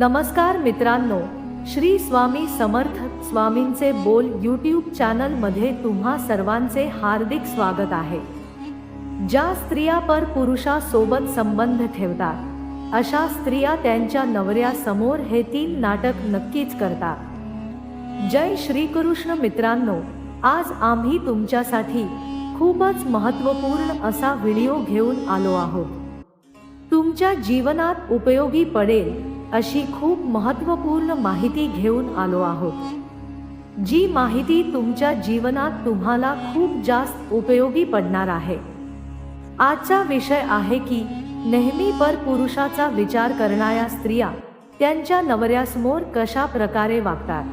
नमस्कार मित्रांनो श्री स्वामी समर्थ स्वामींचे बोल यूट्यूब चॅनलमध्ये तुम्हा सर्वांचे हार्दिक स्वागत आहे. ज्या स्त्रिया पर पुरुषासोबत संबंध ठेवतात अशा स्त्रिया त्यांच्या नवऱ्यासमोर हे तीन नाटक नक्कीच करतात. जय श्रीकृष्ण मित्रांनो आज आम्ही तुमच्यासाठी खूपच महत्त्वपूर्ण असा व्हिडिओ घेऊन आलो आहोत. तुमच्या जीवनात उपयोगी पडेल अशी खूप महत्त्वपूर्ण माहिती घेऊन आलो आहोत. जी माहिती तुमच्या जीवनात तुम्हाला खूप जास्त उपयोगी पडणार आहे. आजचा विषय आहे की नेहमी पर पुरुषाचा विचार करणाऱ्या स्त्रिया त्यांच्या नवऱ्यासमोर कशा प्रकारे वागतात?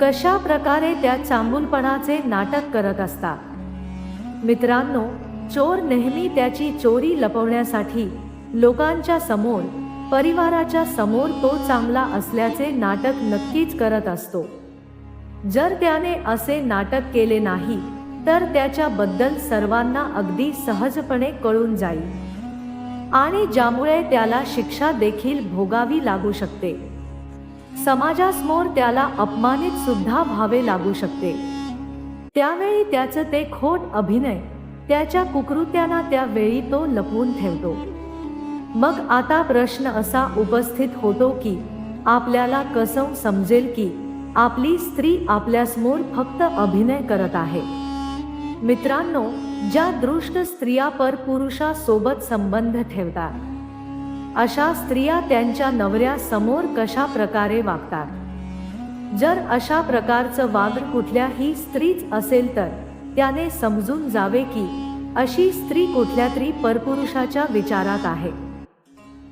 कशा प्रकारे त्या चांगुलपणाचे नाटक करत असतात? मित्रांनो चोर नेहमी त्याची चोरी लपवण्यासाठी लोकांच्या समोर परिवाराच्या समोर तो चांगला असल्याचे नाटक नक्कीच करत असतो. जर त्याने असे नाटक केले नाही तर त्याच्याबद्दल सर्वांना अगदी सहजपणे कळून जाईल. आणि ज्यामुळे त्याला शिक्षा देखील भोगावी लागू शकते. समाजासमोर त्याला अपमानित सुद्धा व्हावे लागू शकते. त्यावेळी त्याचं ते खोट अभिनय त्याच्या कुकृत्यांना त्यावेळी तो लपवून ठेवतो. मग आता प्रश्न असा उपस्थित होतो की आपल्याला कसं समजेल की आपली स्त्री आपल्यासमोर फक्त अभिनय करत आहे? मित्रांनो ज्या दृष्ट स्त्रिया पर पुरुषासोबत संबंध ठेवतात अशा स्त्रिया त्यांच्या नवऱ्यासमोर कशा प्रकारे वागतात? जर अशा प्रकारचं वाग कुठल्याही स्त्रीच असेल तर त्याने समजून जावे की अशी स्त्री कुठल्या तरी परपुरुषाच्या विचारात आहे.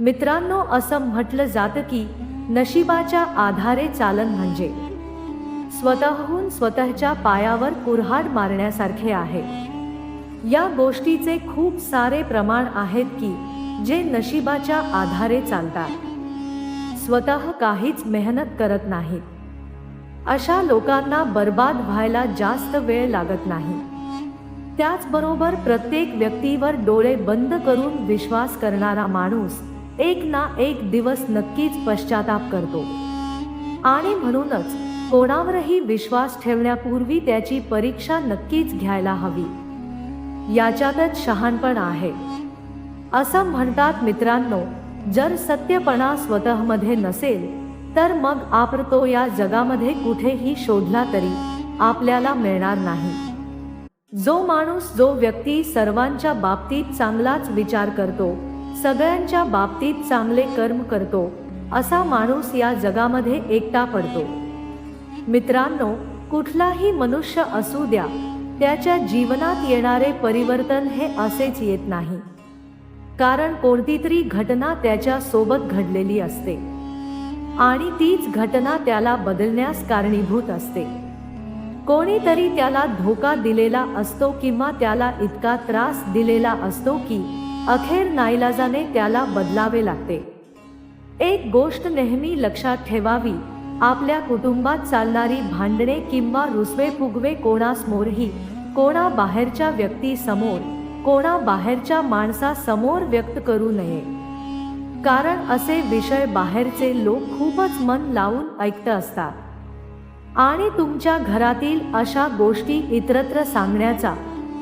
मित्रांनो असं म्हटलं जातं की नशिबाच्या आधारे चालन म्हणजे. स्वतःहून स्वतःच्या पायावर कुऱ्हाड मारण्यासारखे आहे. या गोष्टीचे खूप सारे प्रमाण आहेत की जे नशिबाच्या आधारे चालतात. स्वतः काहीच मेहनत करत नाहीत. अशा लोकांना बर्बाद व्हायला जास्त वेळ लागत नाही. त्याचबरोबर प्रत्येक व्यक्तीवर डोळे बंद करून विश्वास करणारा माणूस एक ना एक दिवस नक्कीच पश्चाताप करतो. आणि म्हणूनच कोणावरही विश्वास ठेवण्यापूर्वी त्याची परीक्षा नक्कीच घ्यायला हवी. याच्यातच शहाणपण आहे. असं म्हणतात मित्रांनो जर सत्यपणा स्वतःमध्ये नसेल तर मग आपण तो या जगामध्ये कुठेही शोधला तरी आपल्याला मिळणार नाही. जो माणूस जो व्यक्ती सर्वांच्या बाबतीत चांगलाच विचार करतो सगळ्यांच्या बाबतीत चांगले कर्म करतो असा माणूस या जगामध्ये एकटा पडतो. मित्रांनो कुठलाही मनुष्य असू द्या त्याच्या जीवनात येणारे परिवर्तन हे असेच येत नाही. कारण कोणती तरी घटना त्याच्या सोबत घडलेली असते. आणि तीच घटना त्याला बदलण्यास कारणीभूत असते. कोणीतरी त्याला धोका दिलेला असतो किंवा त्याला इतका त्रास दिलेला असतो की अखेर नाईलाजाने त्याला बदलावे लागते. एक गोष्ट नेहमी लक्षात ठेवावी आपल्या कुटुंबात चालणारी भांडणे किंवा रुसवे फुगवे कोणासमोरही कोणा बाहेरच्या व्यक्तीसमोर कोणा बाहेरच्या माणसासमोर व्यक्त करू नये. कारण असे विषय बाहेरचे लोक खूपच मन लावून ऐकत असतात. आणि तुमच्या घरातील अशा गोष्टी इतरत्र सांगण्याचा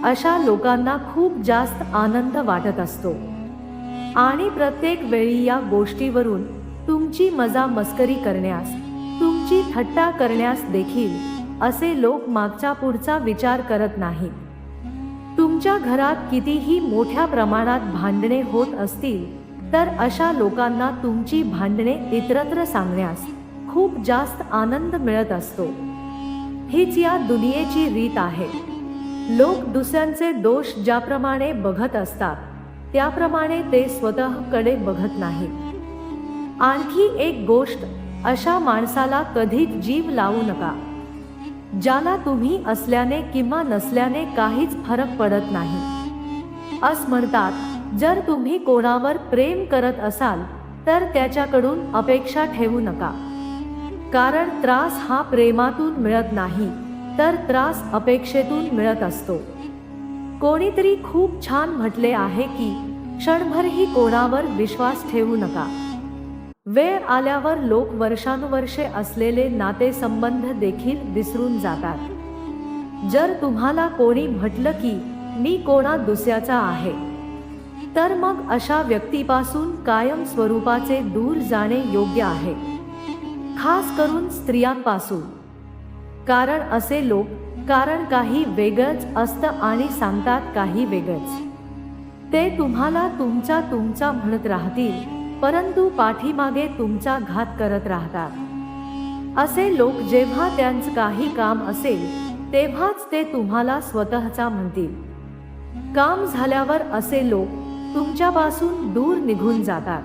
अशा लोकांना खूप जास्त आनंद वाटत असतो. आणि प्रत्येक वेळी या गोष्टीवरून तुमची मजा मस्करी करण्यास तुमची थट्टा करण्यास देखील असे लोक मागचा पुढचा विचार करत नाहीत. तुमच्या घरात कितीही मोठ्या प्रमाणात भांडणे होत असतील तर अशा लोकांना तुमची भांडणे इतरत्र सांगण्यास खूप जास्त आनंद मिळत असतो. हीच या दुनियेची रीत आहे. लोक दुसऱ्यांचे दोष ज्याप्रमाणे बघत असतात त्याप्रमाणे ते स्वतःकडे बघत नाहीत. आणखी एक गोष्ट अशा माणसाला कधीच जीव लावू नका. ज्याला तुम्ही असल्याने किंवा नसल्याने काहीच फरक पडत नाही. अस म्हणतात जर तुम्ही कोणावर प्रेम करत असाल तर त्याच्याकडून अपेक्षा ठेवू नका. कारण त्रास हा प्रेमातून मिळत नाही. तर त्रास अपेक्षेतून मिळत असतो. कोणीतरी खूप छान म्हटले आहे की क्षणभरही कोणावर विश्वास ठेवू नका. वेळ आल्यावर लोक वर्षानुवर्षे असलेले नातेसंबंध देखील विसरून जातात. जर तुम्हाला कोणी म्हटलं की मी कोणा दुसऱ्याचा आहे तर मग अशा व्यक्तीपासून कायम स्वरूपाचे दूर जाणे योग्य आहे. खास करून स्त्रियांपासून. कारण असे लोक कारण काही वेगळंच असतं आणि सांगतात काही वेगळंच. ते तुम्हाला तुमचा तुमचा म्हणत राहतील परंतु पाठीमागे तुमचा घात करत राहतात. असे लोक जेव्हा त्यांचं काही काम असेल तेव्हाच ते तुम्हाला स्वतःचा म्हणतील. काम झाल्यावर असे लोक तुमच्यापासून दूर निघून जातात.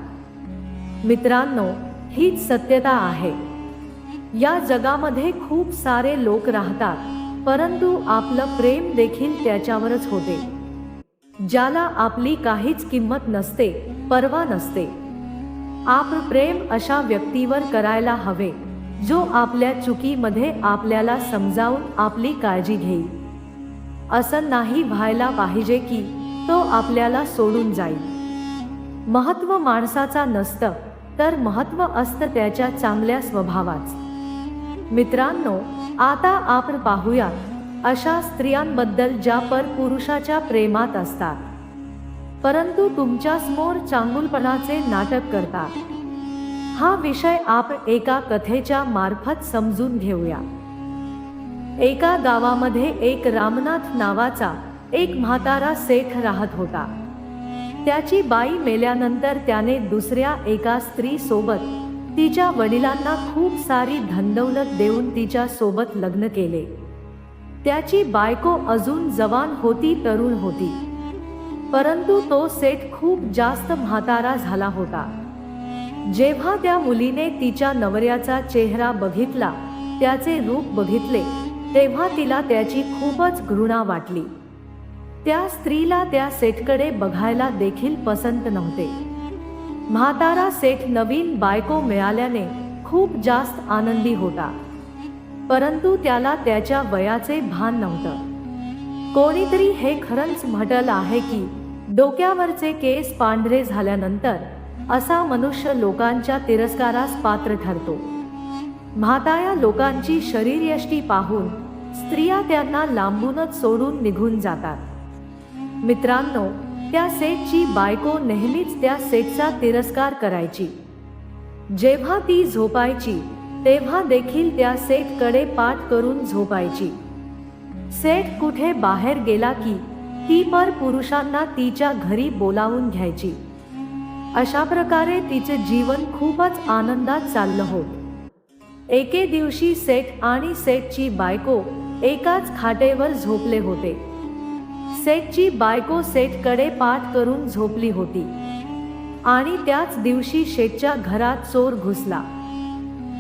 मित्रांनो हीच सत्यता आहे. या जगामध्ये खूप सारे लोक राहतात परंतु आपलं प्रेम देखील त्याच्यावरच होते. ज्याला आपली काहीच किंमत नसते परवा नसते. आप प्रेम अशा व्यक्तीवर करायला हवे जो आपल्या चुकीमध्ये आपल्याला समजावून आपली काळजी घेईल. असं नाही व्हायला पाहिजे की तो आपल्याला सोडून जाईल. महत्त्व माणसाचा नसतं तर महत्त्व असतं त्याच्या चांगल्या स्वभावाच. मित्रांनो आता आपण पाहूयात अशा स्त्रियांबद्दल ज्या पर पुरुषाच्या प्रेमात असतात. परंतु तुमच्यासमोर चांगुलपणाचे नाटक करतात. हा विषय आपण एका कथेच्या मार्फत समजून घेऊया. एका गावामध्ये एक रामनाथ नावाचा एक म्हातारा सेठ राहत होता. त्याची बाई मेल्यानंतर त्याने दुसऱ्या एका स्त्री सोबत तिच्या वडिलांना खूप सारी धनदौलत देऊन तिच्या सोबत लग्न केले. त्याची बायको अजून जवान होती तरुण होती. परंतु तो सेठ खूप जास्त म्हातारा झाला होता. जेव्हा त्या मुलीने तिच्या नवऱ्याचा चेहरा बघितला त्याचे रूप बघितले तेव्हा तिला त्याची खूपच घृणा वाटली. त्या स्त्रीला त्या सेठकडे बघायला देखील पसंत नव्हते. म्हातारा सेठ नवीन बायको मिळाल्याने खूप जास्त आनंदी होता. परंतु त्याला त्याच्या वयाचे भान नव्हतं. कोणीतरी हे खरंच म्हटलं आहे की डोक्यावरचे केस पांढरे झाल्यानंतर असा मनुष्य लोकांच्या तिरस्कारास पात्र ठरतो. म्हाताया लोकांची शरीरयष्टी पाहून स्त्रिया त्यांना लांबूनच सोडून निघून जातात. मित्रांनो त्या सेठची बायको नेहमीच त्या सेठचा तिरस्कार करायची. जेव्हा ती झोपायची तेव्हा देखील त्या सेठकडे पाठ करून झोपायची. सेठ कुठे बाहेर गेला की ती पर पुरुषांना तिच्या घरी बोलावून घ्यायची. अशा प्रकारे तिचे जीवन खूपच आनंदात चाललं होत. एके दिवशी सेठ आणि सेठची बायको एकाच खाटेवर झोपले होते. सेठची बायको सेटकडे पाठ करून झोपली होती. आणि त्याच दिवशी शेटच्या घरात चोर घुसला.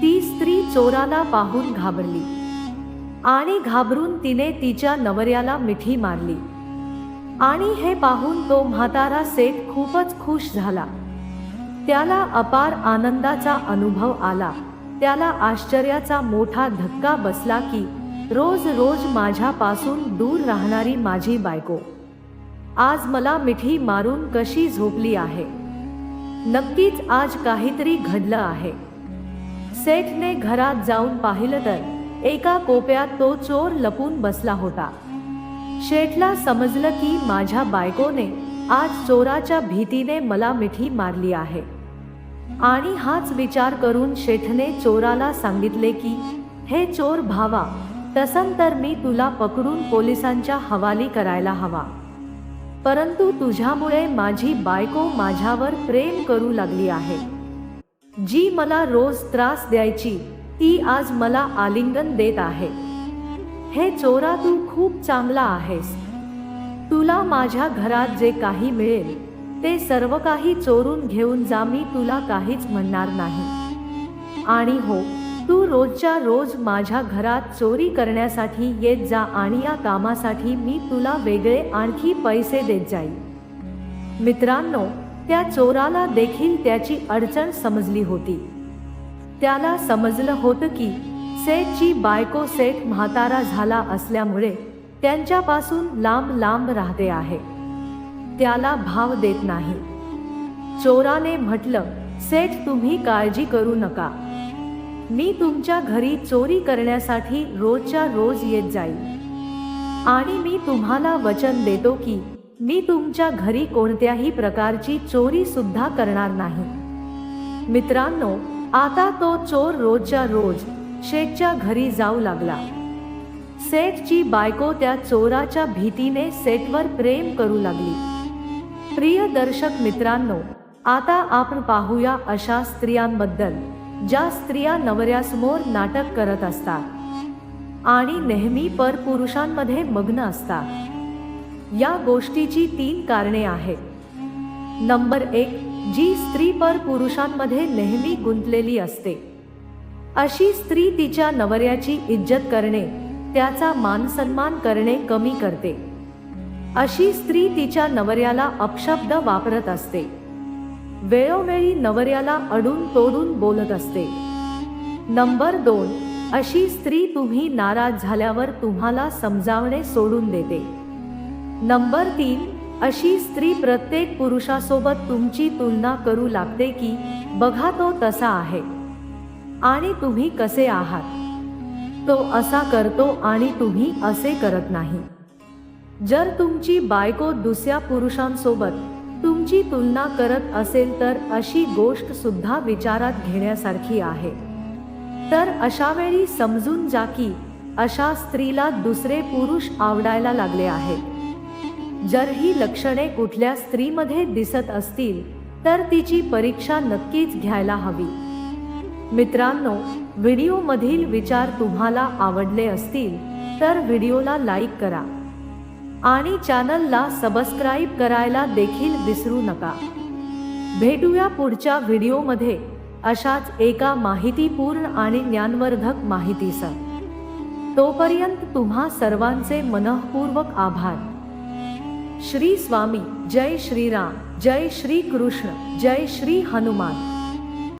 ती स्त्री चोराला पाहून घाबरली. आणि घाबरून तिने तिच्या नवऱ्याला मिठी मारली. आणि हे पाहून तो म्हातारा सेठ खूपच खुश झाला. त्याला अपार आनंदाचा अनुभव आला. त्याला आश्चर्याचा मोठा धक्का बसला की रोज रोज माझ्यापासून दूर राहणारी माझी बायको. आज मला मिठी मारून कशी झोपली आहे? नक्कीच आज काहीतरी घडलं आहे. सेठने घरात जाऊन पाहिलं तर एका कोप्यात तो चोर लपून बसला होता. शेठला समजलं की माझ्या बायकोने आज चोराच्या भीतीने मला मिठी मारली आहे. आणि हाच विचार करून शेठने चोराला सांगितले की हे चोर भावा तसं तर मी तुला पकडून पोलिसांच्या हवाली करायला हवा. परंतु तुझ्यामुळे माझी बायको माझ्यावर प्रेम करू लागली आहे. जी मला रोज त्रास द्यायची ती आज मला आलिंगन देत आहे. हे चोरा तू खूप चांगला आहेस. तुला माझ्या घरात जे काही मिळेल ते सर्व काही चोरून घेऊन जा मी तुला काहीच म्हणणार नाही. आणि हो तू रोजच्या रोज माझ्या घरात चोरी करण्यासाठी येत जा आणि या कामासाठी मी तुला वेगळे आणखी पैसे देत जाईल मित्रांनो त्या चोराला देखील त्याची अडचण समजली होती. त्याला समजलं होतं की सेठची बायको सेठ म्हातारा झाला असल्यामुळे त्यांच्यापासून लांब लांब राहते आहे. त्याला भाव देत नाही. चोराने म्हटलं सेठ तुम्ही काळजी करू नका. मी तुमच्या घरी चोरी करण्यासाठी रोजच्या रोज येत जाईल आणि मी तुम्हाला वचन देतो की मी तुमच्या घरी कोणत्याही प्रकारची चोरी सुद्धा करणार नाही. मित्रांनो आता तो चोर रोजच्या रोज शेठच्या घरी जाऊ लागला. सेठची बायको त्या चोराच्या भीतीने सेटवर प्रेम करू लागली. प्रिय दर्शक मित्रांनो आता आपण पाहूया अशा स्त्रियांबद्दल. ज्या स्त्रिया नवऱ्यासमोर नाटक करत असतात आणि नेहमी परपुरुषांमध्ये मग्न असतात. या गोष्टीची तीन कारणे आहेत. नंबर एक जी स्त्री परपुरुषांमध्ये नेहमी गुंतलेली असते. अशी स्त्री तिच्या नवऱ्याची इज्जत करणे त्याचा मानसन्मान करणे कमी करते. अशी स्त्री तिच्या नवऱ्याला अपशब्द वापरत असते. वेळोवेळी नवऱ्याला अडून तोडून बोलत असते. नंबर दोन अशी स्त्री तुम्ही नाराज झाल्यावर तुम्हाला समजावणे सोडून देते. नंबर तीन अशी स्त्री प्रत्येक पुरुषासोबत तुमची तुलना करू लागते की बघा तो तसा आहे. आणि तुम्ही कसे आहात? तो असा करतो आणि तुम्ही असे करत नाही. जर तुमची बायको दुसऱ्या पुरुषांसोबत तुमची तुलना करत असेल तर अशी गोष्ट सुद्धा विचारात घेण्यासारखी आहे. तर अशा वेळी समजून जा की अशा स्त्रीला दुसरे पुरुष आवडायला लागले आहेत. जर ही लक्षणे कुठल्या स्त्रीमध्ये दिसत असतील तर तिची परीक्षा नक्कीच घ्यायला हवी. मित्रांनो व्हिडिओमधील विचार तुम्हाला आवडले असतील तर व्हिडिओला लाईक करा. आणि चॅनलला सबस्क्राईब करायला देखील विसरू नका. भेटूया पुढच्या व्हिडिओमध्ये. अशाच एका माहितीपूर्ण आणि ज्ञानवर्धक माहितीसह. तोपर्यंत तुम्हा सर्वांचे मनःपूर्वक आभार. श्री स्वामी जय श्रीराम जय श्री कृष्ण जय श्री हनुमान.